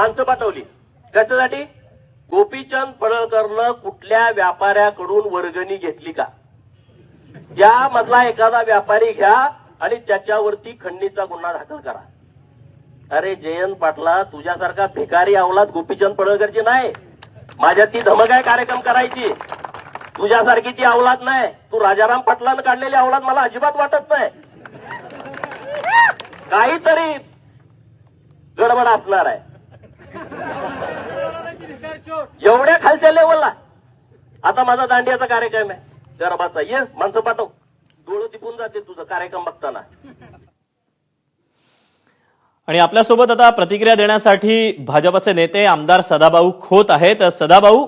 माणसं पाठवली. कशासाठी? गोपीचंद पडळकरनं कुठल्या व्यापाऱ्याकडून वर्गणी घेतली का? ज्या मधला एखादा व्यापारी घ्या आणि त्याच्यावरती खंडणीचा गुन्हा दाखल करा. अरे जयंत पाटला तुझ्यासारखा भिकारी अवलाद गोपीचंद पडळकरची नाही. माझ्या ती धमक आहे कार्यक्रम करायची. तुझ्यासारखी ती अवलाद नाही. तू राजाराम पाटलानं काढलेली अवलाद मला अजिबात वाटत नाही. काहीतरी गडबड असणार आहे. एवढ्या खालच्या लेवलला आता माझा दांडियाचा कार्यक्रम आहे. गरबाचा ये माणसं पाठव. डोळं तिपून जाते तुझं कार्यक्रम बघताना. आणि आपल्यासोबत आता प्रतिक्रिया देण्यासाठी भाजपचे नेते आमदार सदाभाऊ खोत आहेत. सदाभाऊ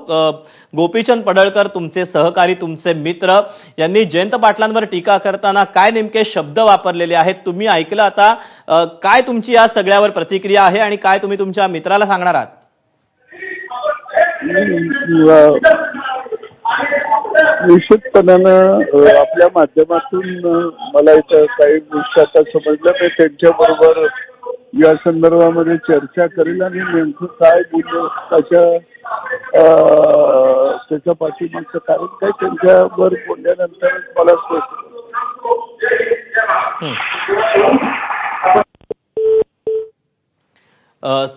गोपीचंद पडळकर तुमचे सहकारी तुमचे मित्र यांनी जयंत पाटलांवर टीका करताना काय नेमके शब्द वापरलेले आहेत? तुम्ही ऐकलं आता. काय तुमची या सगळ्यावर प्रतिक्रिया आहे आणि काय तुम्ही तुमच्या मित्राला सांगणार आहात? निश्चितपणानं आपल्या माध्यमातून मला इथं काही गोष्टी आता समजल्या मी त्यांच्याबरोबर या संदर्भामध्ये चर्चा करेल आणि नेमकं काय बोललं त्याच्या त्याच्या पाठीमागचं कारण काय त्यांच्यावर बोलल्यानंतर मला स्पष्ट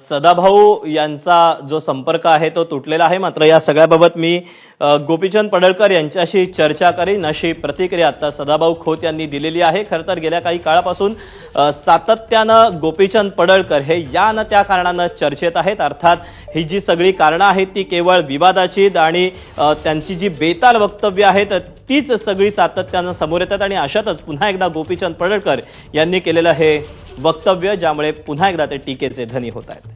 सदाभाऊ यांचा जो संपर्क आहे तो तुटलेला आहे. मात्र या सगळ्याबाबत मी गोपीचंद पडळकर यांच्याशी चर्चा करीन अशी प्रतिक्रिया आता सदाभाऊ खोत यांनी दिलेली आहे. खरं तर गेल्या काही काळापासून सातत्यानं गोपीचंद पडळकर हे या न त्या कारणानं चर्चेत आहेत. अर्थात ही जी सगळी कारणं आहेत ती केवळ विवादाची आणि त्यांची जी बेताल वक्तव्य आहेत तीच सगळी सातत्यानं समोर येतात आणि अशातच पुन्हा एकदा गोपीचंद पडळकर यांनी केलेलं हे वक्तव्य ज्यामुळे पुन्हा एकदा ते टीकेचे धनी होत आहेत.